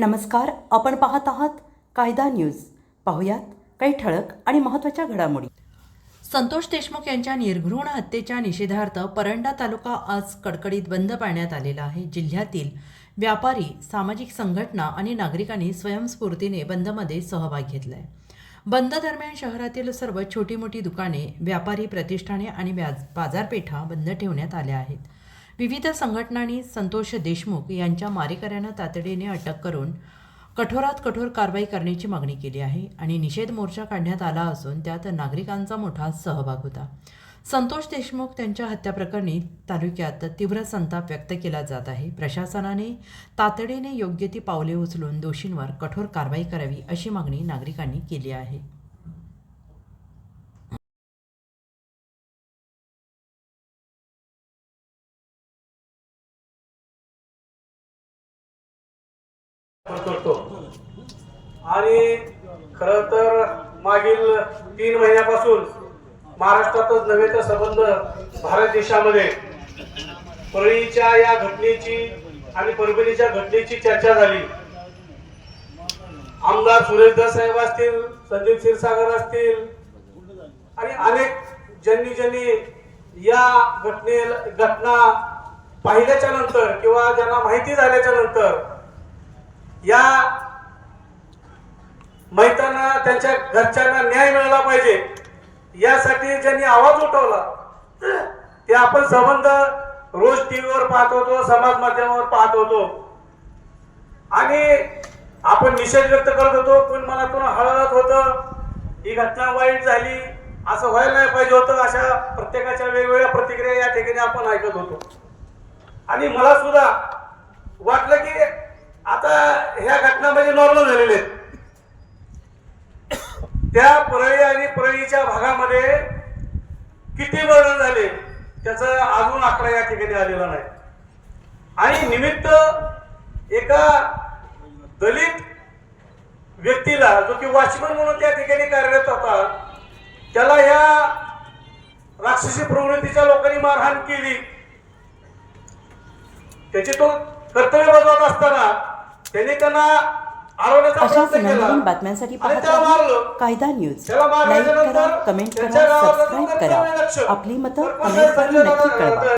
नमस्कार आपण पाहत आहात कायदा न्यूज. पाहुयात काही ठळक आणि महत्त्वाच्या घडामोडी. संतोष देशमुख यांच्या निर्घृण हत्येच्या निषेधार्थ परंडा तालुका आज कडकडीत बंद पाळण्यात आलेला आहे. जिल्ह्यातील व्यापारी सामाजिक संघटना आणि नागरिकांनी स्वयंस्फूर्तीने बंदमध्ये सहभाग घेतला आहे बंद दरम्यान शहरातील सर्व छोटी मोठी दुकाने व्यापारी प्रतिष्ठाने आणि व्याज बाजारपेठा बंद ठेवण्यात आल्या आहेत. विविध संघटनांनी संतोष देशमुख यांच्या मारेकऱ्यांना तातडीने अटक करून कठोरात कठोर कारवाई करण्याची मागणी केली आहे आणि निषेध मोर्चा काढण्यात आला असून त्यात नागरिकांचा मोठा सहभाग होता. संतोष देशमुख त्यांच्या हत्याप्रकरणी तालुक्यात तीव्र संताप व्यक्त केला जात आहे. प्रशासनाने तातडीने योग्य ती पावले उचलून दोषींवर कठोर कारवाई करावी अशी मागणी नागरिकांनी केली आहे. करतो. आणि खर तर मागील तीन महिन्यापासून महाराष्ट्रातच नव्हे तर संबंध भारत देशामध्ये परळीच्या या घटनेची आणि परभणीच्या घटनेची चर्चा झाली. आमदार सुरेशदास साहेब असतील संदीप क्षीरसागर असतील आणि अनेक ज्यांनी ज्यांनी या घटने घटना पाहिल्याच्या नंतर किंवा ज्यांना माहिती झाल्याच्यानंतर या मैतांना त्यांच्या घरच्यांना न्याय मिळाला पाहिजे. यासाठी ज्यांनी आवाज उठवला ते आपण संबंध रोज टीव्हीवर पाहत होतो समाज माध्यमावर पाहत होतो. आणि आपण निषेध व्यक्त करत होतो पण मनातून हळहळत होतं ही घटना वाईट झाली असं व्हायला नाही पाहिजे होतं अशा प्रत्येकाच्या वेगवेगळ्या प्रतिक्रिया या ठिकाणी आपण ऐकत होतो. आणि मला सुद्धा वाटलं की आता ह्या घटना म्हणजे नॉर्मल झालेल्या आहेत. त्या परळी आणि परळीच्या भागामध्ये किती वर्णन झाले त्याचा अजून आकडा या ठिकाणी आलेला नाही. आणि निमित्त एका दलित व्यक्तीला जो की वॉचमन म्हणून त्या ठिकाणी कार्यरत होता त्याला ह्या राक्षसी प्रवृत्तीच्या लोकांनी मारहाण केली. त्याची तो कर्तव्य बजावत असताना त्यांनी त्यांना अशाच बातम्यांसाठी पाहत राहा. कायदा न्यूज. लाईक करा कमेंट करा सबस्क्राईब करा. आपली मतं कमेंटद्वारे संजय नक्की कळवा.